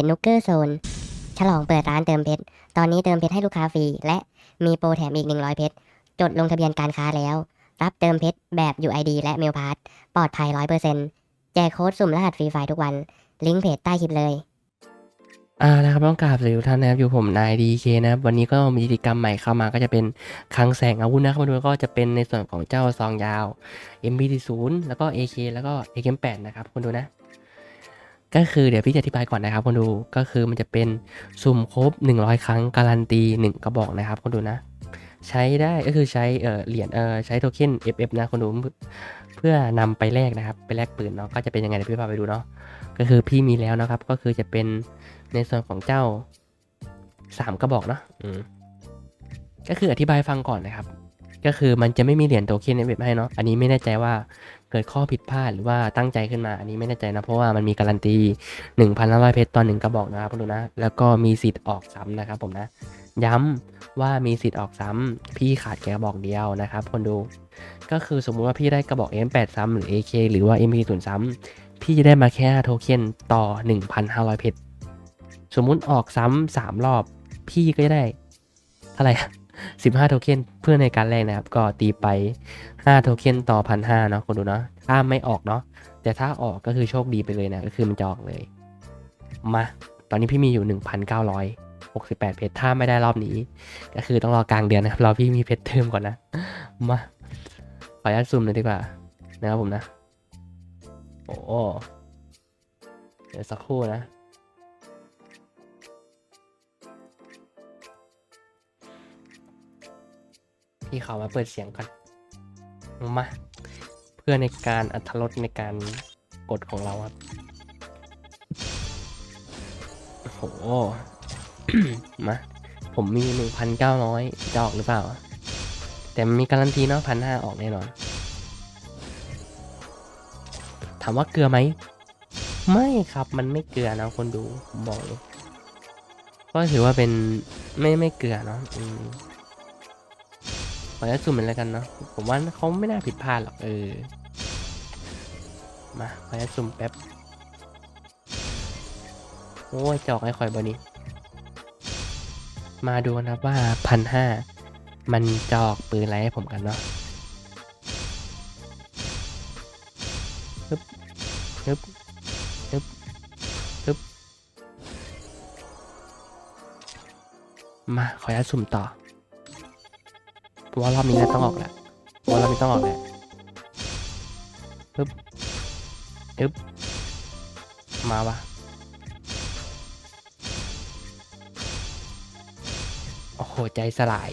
จนุกเกอร์โซนฉลองเปิดร้านเติมเพชร ตอนนี้เติมเพชรให้ลูกค้าฟรี และมีโปรแถมอีก 100 เพชร จดลงทะเบียนการค้าแล้ว รับเติมเพชรแบบ UID และเมลพาสปลอดภัย 100%แจกโค้ดสุ่มรหัสฟรีไฟล์ทุกวัน ลิงก์เพจใต้คลิปเลยอ่านะครับต้องกราบสวัสดีทุกท่านนะครับอยู่ผมนายดีเคนะครับวันนี้ก็มีกิจกรรมใหม่เข้ามาก็จะเป็นคลังแสงอาวุธนะครับมาดูก็จะเป็นในส่วนของเจ้าซองยาว MB40 แล้วก็ AK แล้วก็ AK8 นะครับคนดูนะ ก็คือเดี๋ยวพี่จะอธิบายก่อนนะครับคนดูก็คือมันจะเป็นสุ่มครบ 100 ครั้งการันตี 1 กระบอกนะครับคนดูนะ ใช้ได้ก็คือใช้เออเหรียญเออใช้โทเค็น FF นะคนดูเพื่อนำไปแลกนะครับ ไปแลกปืนเนาะก็จะเป็นยังไงเดี๋ยวพี่พาไปดูเนาะก็คือพี่มีแล้วนะครับ ก็คือจะเป็นในส่วนของเจ้าสามกระบอกเนาะอืมก็คืออธิบายฟังก่อนนะครับ ก็คือมันจะไม่มีเหรียญโทเค็นในเว็บให้เนาะอันนี้ไม่แน่ใจว่า เกิดข้อผิดพลาดหรือว่าตั้งใจขึ้นมา อันนี้ไม่แน่ใจนะ เพราะว่ามันมีการันตี 1,500 เพชรต่อหนึ่งกระบอกนะครับคุณดูนะ แล้วก็มีสิทธิ์ออกซ้ำนะครับผมนะ ย้ำว่ามีสิทธิ์ออกซ้ำพี่ขาดแค่กระบอกเดียวนะครับคนดู ก็คือสมมุติว่าพี่ได้กระบอก M8 ซ้ำหรือ AK หรือว่า MP0 ซ้ำพี่จะได้มาแค่โทเค็นต่อ 1,500 เพชรสมมุติออกซ้ำสามรอบ พี่ก็จะได้เท่าไหร่ 15 โทเค็นเพื่อในการแรกนะครับ ก็ตีไป 5 โทเค็นต่อพันห้าเนาะคนดูเนาะถ้าไม่ออกเนาะแต่ถ้าออกก็คือโชคดีไปเลยนะ ก็คือมันจะออกเลย มา ตอนนี้พี่มีอยู่ 1,968 เพชรถ้าไม่ได้รอบนี้ ก็คือต้องรอกลางเดือนนะครับรอพี่มีเพชรเติมก่อนนะ มา ขออนุญาตซูมเลยดีกว่า นะครับผมนะ โอ้เดี๋ยวสักครู่นะ พี่เขามาเปิดเสียงก่อนมาเพื่อในการอัธรสในการกดของเราครับโอ้โหมาผมมีหนึ่งพันเก้าร้อยจะออกหรือเปล่า แต่มีการันตีเนาะพันห้าออกแน่นอน ถามว่าเกลือไหม ไม่ครับมันไม่เกลือนะคนดูผมบอกเลยก็ถือว่าเป็นไม่ไม่เกลือเนาะ ขออนุญาตซูมมันแล้วกันเนาะผมว่าเขาไม่น่าผิดพลาดหรอกเออมาขออนุญาตซูมแป๊บโอ้ยจอกไอ้คอยบอนี้ มาดูนะว่าพันห้ามันจออกปืนอะไรให้ผมกันเนาะฮึบฮึบฮึบฮึบมาขออนุญาตสุ่มต่อ ว่ารอบนี้น่าต้องออกแหละเพราะว่ารอบนี้ต้องออกแหละฮึบฮึบมาวะโอ้โห ใจสลาย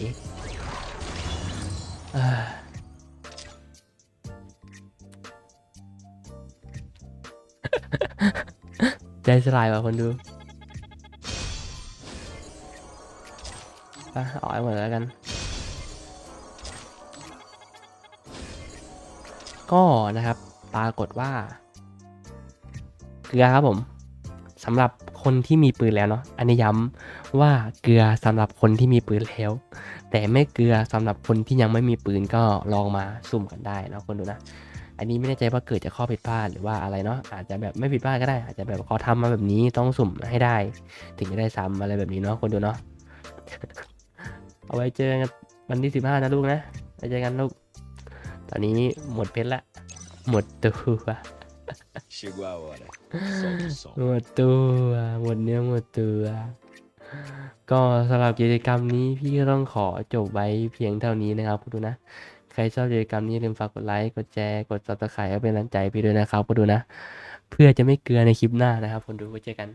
ใจสลายว่ะคนดูไปเอาให้หมดแล้วกัน ก็นะครับปรากฏว่า เกลือครับผมสำหรับคนที่มีปืนแล้วเนาะอันนี้ย้ำว่าเกลือสำหรับคนที่มีปืนแล้ว แต่ไม่เกลือสำหรับคนที่ยังไม่มีปืนก็ลองมาสุ่มกันได้นะคนดูนะอันนี้ไม่แน่ใจว่าเกิดจากข้อผิดพลาดหรือว่าอะไรเนาะอาจจะแบบไม่ผิดพลาดก็ได้ อาจจะแบบเขาทำมาแบบนี้ต้องสุ่มให้ได้ ถึงจะได้ซ้ำอะไรแบบนี้เนาะคนดูเนาะเอาไว้เจอกันวันที่สิบห้านะลูกนะไว้เจอกันลูก ตอนนี้หมดเพชรละ หมดตัว Chegou a hora. Solta o som. หมดตัวหมดเนื้อหมดตัวก็สำหรับกิจกรรมนี้พี่ก็ต้องขอจบไว้เพียงเท่านี้นะครับคุณดูนะ ใครชอบกิจกรรมนี้อย่าลืมฝากกดไลค์กดแชร์กด subscribe ให้เป็นกำลังใจพี่ด้วยนะครับคุณดูนะ เพื่อจะไม่เกลือในคลิปหน้านะครับคุณดูไว้เจอกัน